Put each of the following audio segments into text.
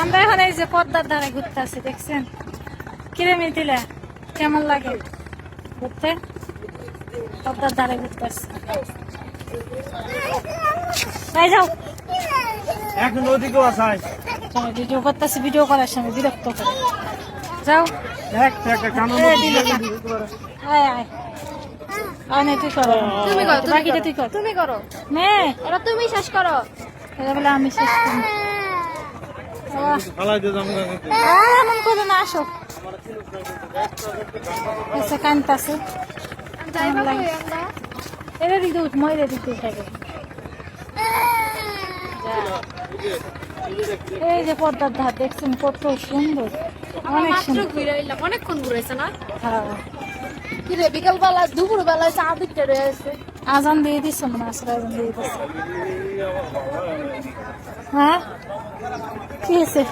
আমরা এখন এই যে পদ্মার ধারে ঘুরতে আসি দেখছেন? কিরে মিথিলা কেমন লাগে ঘুরতে? পদ্মার ধারে ঘুরতে আসছি। এই যাও। এখন ওদিকেও আসাই। ভিডিও করতেছি ভিডিও করার সময় বিরক্ত করে। যাও। দেখ একটা কানো এ, আয় আয়। আয় নে, তুই করো। তুমি করো, তুমি করো। তুই কর। তুমি করো। নে। তুমি শেষ করো। বলে আমি শেষ করি আহ, ফালাই দিয়ে যাব আর এমন করে না আসো এসে কানতাছে উঠ থাকে এই যে পদ্মার ধার দেখছেন কত সুন্দর। অনেক সুন্দর। অনেকক্ষণ ঘুরেছে না? হ্যাঁ। বিকাল বেলা দুপুর বেলা চা দিকটা রয়েছে আজান দিয়ে দিস মনে আসলে আজান দিয়ে দিস হ্যাঁ কি হয়েছে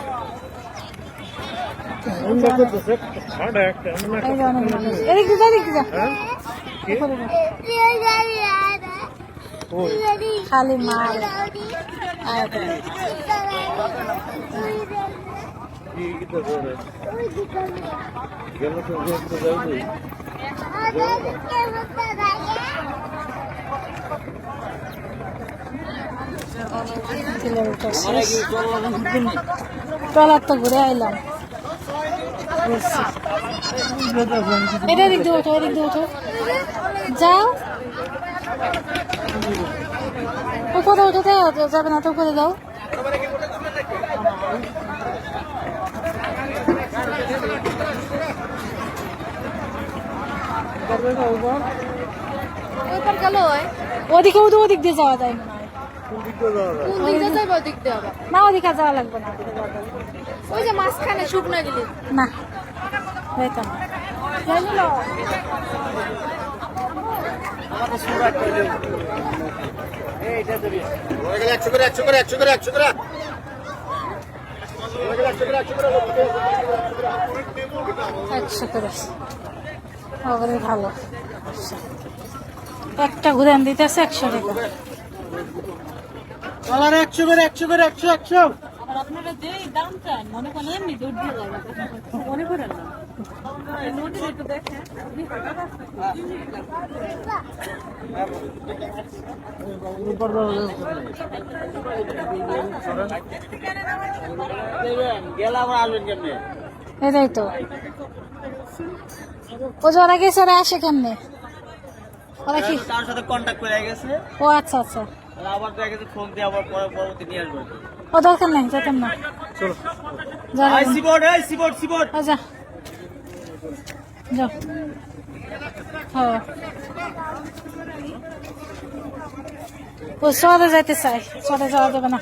ঠান্ডা একটা এমন একটা- এই যে অনেক মানুষ এদিক দিয়ে যা, এদিক দিয়ে যা। হ্যাঁ? কি? উপরে যা। ওই, খালি মাল আয় তো। কি গীতা ধরে? গেল তো ঘুরতে যাইবি। কিলোমিটার শেষ ট্রলার তো ঘুরে আইলাম। এটা দিক দিয়ে ওঠো এদিক দিয়ে ওঠো যাও উপরে উঠে যাবে না তো উপরে দাও ওদিকে ওদিক দিয়ে যাওয়া যায় মনে না ওদিকে যাওয়া লাগবে না। ওই যে মাঝখানে শুকনা গেলি। না হয়তো না। একশো করে একশো করে একশো করে একশো করে। একশো করে ভালো। একটা ঘুরান দিতেছে একশো টাকা। আমার একশো করে একশো করে একশো একশো আপনারা যে দাম চান মনে করেন এমনি দিয়ে মনে করেন না? নোটিস একটু দেখেন। এটাই তো ও যে ওরা গেছে ওরা আসে কেমনে? ওরা কি? তার সাথে কন্ট্যাক্ট করে গেছে। ও আচ্ছা আচ্ছা। আর আবার দেখা গেছে ফোন দিয়ে আবার পরে পরবর্তী নিয়ে আসবে। ও দরকার নেই যেতাম না যাও এই সিবোর্ড এই সিবোর্ড সিবোর্ড ও যা। হ্যাঁ। ও সরে যাইতে চাই সদা যাওয়া যাবে না।